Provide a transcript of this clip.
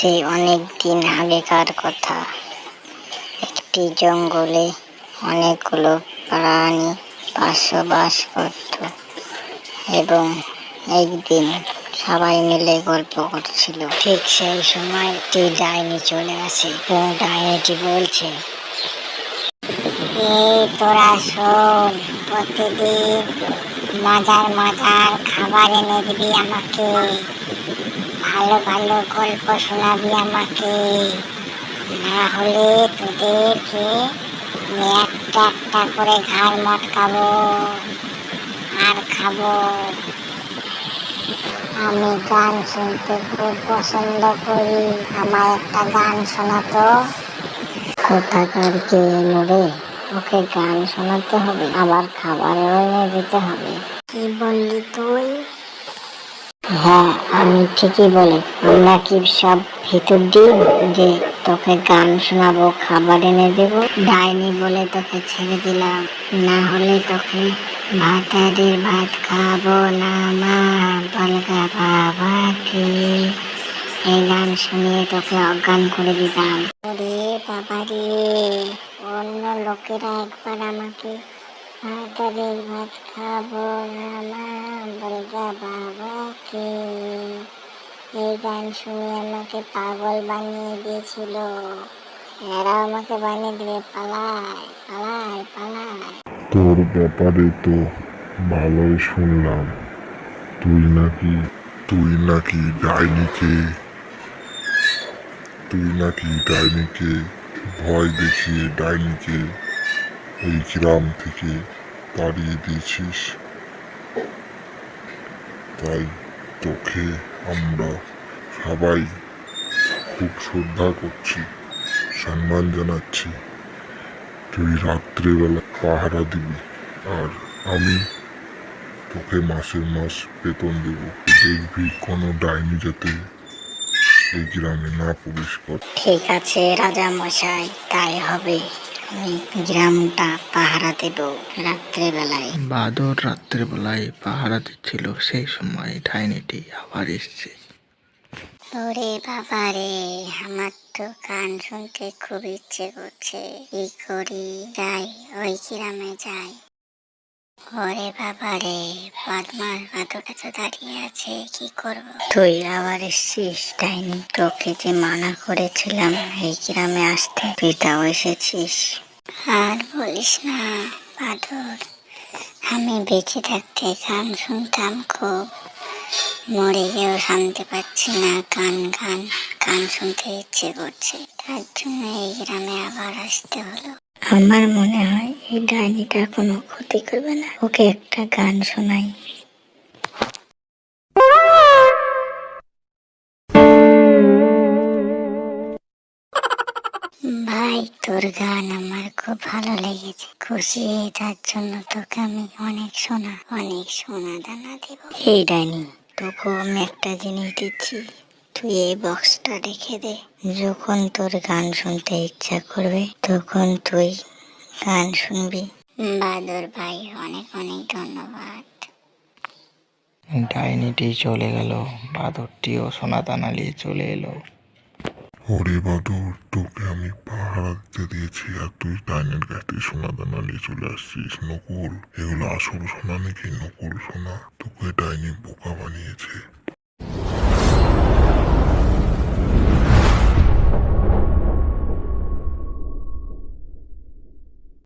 সেই অনেক দিন আগেকার কথা। একটি জঙ্গলে অনেকগুলো প্রাণী বসবাস করত এবং একদিন সবাই মিলে গল্প করছিল। ঠিক সেই সময় একটি ডাইনি চলে আসে। এবং ডাইনিটি বলছে তোরা শোন, প্রতিদিন মজার মজার খাবার এনে দিবি আমাকে। ভালো ভালো গল্প শোনাবি আমাকে। না হলে তোদেরকে একটা একটা করে ঘাড় মটকাবো আর খাব। আমি গান শুনতে খুব পছন্দ করি। আমার একটা গান শোনাতো কোথাকার কে নড়ে ওকে গান শোনাতে হবে, আবার খাবারও এনে দিতে হবে। কি বললি তুই? হ্যাঁ আমি ঠিকই বলে। আমরা কি সব ভিতর দিই যে তোকে গান শোনাবো, খাবার এনে দেব? ডাইনি বলে তোকে ছেড়ে দিলাম। না হলে তোকে ভাতারের ভাত খাব না, মা। বলগা বাবা কি এই গান শুনিয়ে তোকে অজ্ঞান করে দিতাম। ওরে বাবা রে অন্য লোকেরা একবার আমাকে ভাতারের ভাত খাব না মা বলগা বাবাকে এই গান শুনে আমাকে পাগল বানিয়ে দিয়েছিল। এরা আমাকে বানিয়ে দিবে পালায় পালায় পালায় তোর ব্যাপারে তো ভালোই শুনলাম। তুই নাকি তুই নাকি ডাইনিকে, তুই নাকি ডাইনিকে ভয় দেখিয়ে ডাইনিকে এই গ্রাম থেকে তাড়িয়ে দিয়েছিস? তাই তোকে আমরা সবাই খুব শ্রদ্ধা করছি, সম্মান জানাচ্ছি। তুই রাত্রেবেলা পাহারা দিবি আর আমি তোকে মাসের মাস বেতন দেব। দেখবি কোনো ডাইনি যাতে এই গ্রামে না প্রবেশ কর। ঠিক আছে রাজা মশাই তাই হবে। আমি গ্রামটা পাহারা দেব রাত্রেবেলায়। বাদর রাত্রেবেলায় পাহারা দিচ্ছিল সেই সময় ডাইনিটি আবার এসছে। ওরে বাবা রে আমার তো গান শুনতে খুব ইচ্ছে করছে। কি করি যাই ওই গ্রামে যাই। ওরে বাবা রে বদমাস বাদর কাছে দাঁড়িয়ে আছে, কি করব? তুই আবার এসছিস, ডাইনি, তোকে যে মানা করেছিলাম এই গ্রামে আসতে তুই তাও এসেছিস। আর বলিস না বাদর আমি বেঁচে থাকতে গান শুনতাম খুব। মরে গিয়েও শান্তি পাচ্ছি না, গান গান গান শুনতে ইচ্ছে করছে। তার জন্য এই গ্রামে আবার আসতে হলো। আমার মনে হয় এই ডাইনিটা কোনো ক্ষতি করবে না। ওকে একটা গান শোনাই। ভাই, তোর গান আমার খুব ভালো লেগেছে। খুশি তার জন্য তোকে আমি অনেক সোনা অনেক সোনা দানা দেব। এই ডাইনি, তোকে আমি একটা জিনিস দিচ্ছি। তুই এই বক্সটা রেখে দে। যখন তোর গান শুনতে ইচ্ছা করবে, তখন তুই গান শুনবি। বাদর ভাই অনেক অনেক ধন্যবাদ। ডাইনিটি চলে গেল বাদরটিও সোনাদানা নিয়ে চলে এলো। ওরে বাদর তোকে আমি পাহারা দিতে দিয়েছি আর তুই ডাইনের কাছে সোনা দানা নিয়ে চলে আসছিস নকুল। এগুলো আসল সোনা নাকি নকুল সোনা? তোকে ডাইনি বোকা বানিয়েছে।